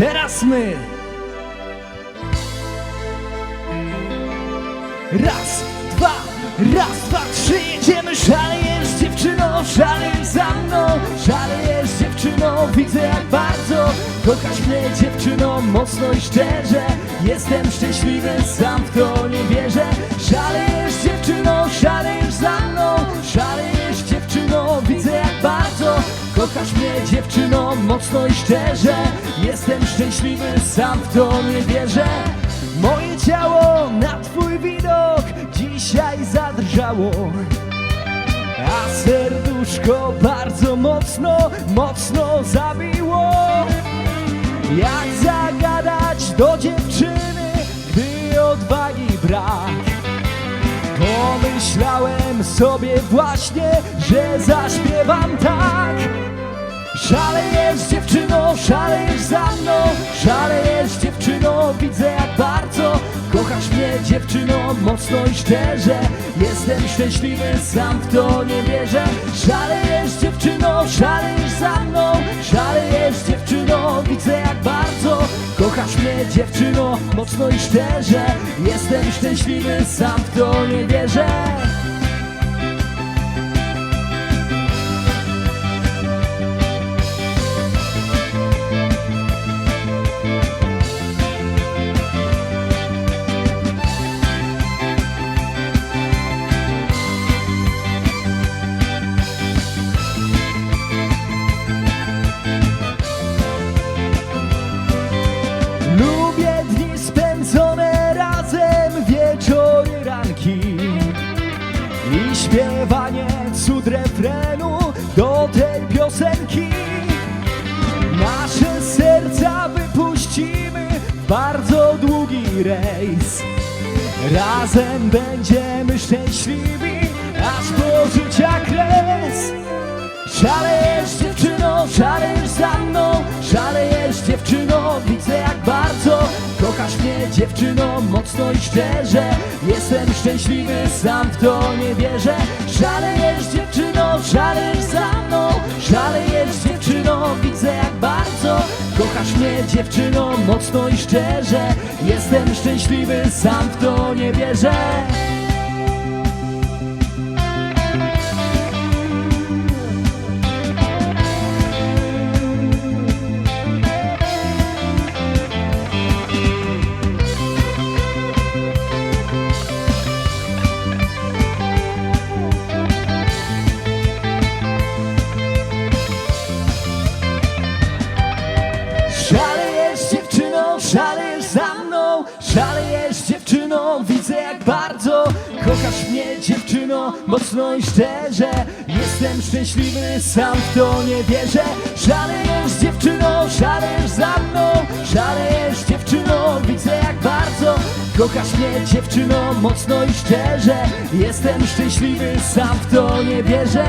teraz my. Raz, dwa, raz, dwa, trzy, jedziemy, szalejesz dziewczyno, szalejesz za mną, szalejesz dziewczyno, widzę jak bardzo kochasz mnie dziewczyno, mocno i szczerze, jestem szczęśliwy, sam w to nie wierzę, dziewczyno, mocno i szczerze, jestem szczęśliwy, sam w to nie wierzę. Moje ciało na twój widok dzisiaj zadrżało. A serduszko bardzo mocno, mocno zabiło. Jak zagadać do dziewczyny, gdy odwagi brak? Pomyślałem sobie właśnie, że zaśpiewam tak Szalejesz dziewczyno, szalejesz za mną. Szalejesz dziewczyno, widzę jak bardzo Kochasz mnie dziewczyno, mocno i szczerze. Jestem szczęśliwy, sam w to nie wierzę. Szalejesz dziewczyno, szalejesz za mną. Szalejesz dziewczyno, widzę jak bardzo Kochasz mnie dziewczyno, mocno i szczerze. Jestem szczęśliwy, sam w to nie wierzę śpiewanie cud refrenu do tej piosenki. Nasze serca wypuścimy w bardzo długi rejs. Razem będziemy szczęśliwi, aż po życia kres. Szalejesz dziewczyno, szalejesz za mną. Szalejesz dziewczyno, widzę jak bardzo Kochasz mnie dziewczyno, mocno i szczerze. Jestem szczęśliwy, sam w to nie wierzę. Szalejesz dziewczyno, mocno i szczerze. Jestem szczęśliwy, sam w to nie wierzę bardzo. Kochasz mnie dziewczyno, mocno i szczerze. Jestem szczęśliwy, sam w to nie wierzę. Szalejesz dziewczyno, szalejesz za mną. Szalejesz dziewczyno, widzę jak bardzo. Kochasz mnie dziewczyno, mocno i szczerze. Jestem szczęśliwy, sam w to nie wierzę